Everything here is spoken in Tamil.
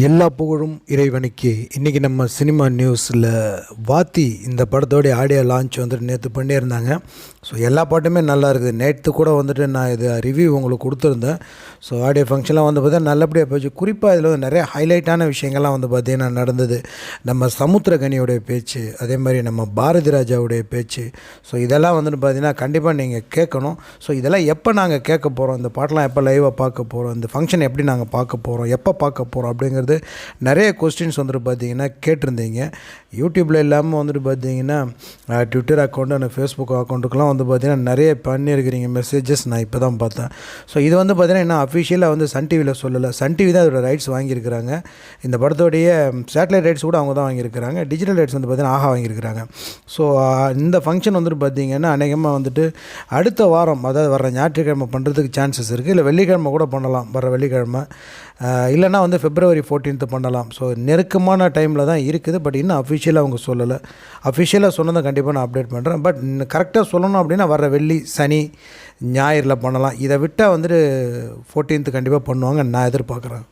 எல்லா புகழும் இறைவனுக்கு. இன்றைக்கி நம்ம சினிமா நியூஸில் வாத்தி இந்த படத்தோடைய ஆடியோ லான்ச் வந்துட்டு நேற்று பண்ணியிருந்தாங்க ஸோ எல்லா பாட்டுமே நல்லா இருக்குது. நேற்று கூட வந்துட்டு நான் இது ரிவ்யூ உங்களுக்கு கொடுத்துருந்தேன். ஸோ ஆடியோ ஃபங்க்ஷன்லாம் வந்து பார்த்தீங்கன்னா நல்லபடியாக போச்சு. குறிப்பாக இதில் வந்து நிறைய ஹைலைட்டான விஷயங்கள்லாம் வந்து பார்த்திங்கன்னா நடந்தது. நம்ம சமுத்திரகனியோடைய பேச்சு அதே மாதிரி நம்ம பாரதி ராஜாவுடைய பேச்சு. ஸோ இதெல்லாம் வந்துட்டு பார்த்தீங்கன்னா கண்டிப்பாக நீங்கள் கேட்கணும். ஸோ இதெல்லாம் எப்போ நாங்கள் கேட்க போகிறோம் இந்த பாட்டெலாம் எப்போ லைவாக பார்க்க போகிறோம் இந்த ஃபங்க்ஷன் எப்படி நாங்கள் பார்க்க போகிறோம் எப்போ பார்க்க போகிறோம் அப்படிங்கிறது நிறைய கொஸ்டின்ஸ் வந்துட்டு பார்த்தீங்கன்னா கேட்டிருந்தீங்க. யூடியூப்பில் இல்லாமல் வந்துட்டு பார்த்தீங்கன்னா ட்விட்டர் அக்கௌண்ட் அந்த ஃபேஸ்புக் அக்கௌண்ட்டுக்கெலாம் வந்து பார்த்தீங்கன்னா நிறைய பண்ணியிருக்கிறீங்க மெசேஜஸ் நான் இப்போ தான் பார்த்தேன். ஸோ இது வந்து பார்த்தீங்கன்னா என்ன அஃபிஷியலாக வந்து சன் டிவியில் சொல்லலை. சன் டிவி தான் அதோட ரைட்ஸ் வாங்கியிருக்கிறாங்க. இந்த படத்தோடைய சேட்டலைட் ரைட்ஸ் கூட அவங்க தான் வாங்கியிருக்கிறாங்க. டிஜிட்டல் ரைட்ஸ் வந்து பார்த்தீங்கன்னா ஆஹா வாங்கியிருக்கிறாங்க. ஸோ இந்த ஃபங்க்ஷன் வந்துட்டு பார்த்தீங்கன்னா அநேகமாக வந்துட்டு அடுத்த வாரம் அதாவது வர ஞாயிற்றுக்கிழமை பண்ணுறதுக்கு சான்சஸ் இருக்குது இல்லை வெள்ளிக்கிழமை கூட பண்ணலாம். வர வெள்ளிக்கிழமை. இல்லைனா இல்லைன்னா வந்து ஃபிப்ரவரி ஃபோர்டீன்த்து பண்ணலாம். ஸோ நெருக்கமான டைமில் தான் இருக்குது பட் இன்னும் அஃபிஷியலாக அவங்க சொல்லலை. அஃபிஷியலாக சொன்னதை கண்டிப்பாக நான் அப்டேட் பண்ணுறேன் பட் கரெக்டாக சொல்லணும் அப்படின்னா வர வெள்ளி சனி ஞாயிறில் பண்ணலாம். இதை விட்டால் வந்துட்டு ஃபோர்டீன்த்து கண்டிப்பாக பண்ணுவாங்க நான் எதிர்பார்க்குறேன்.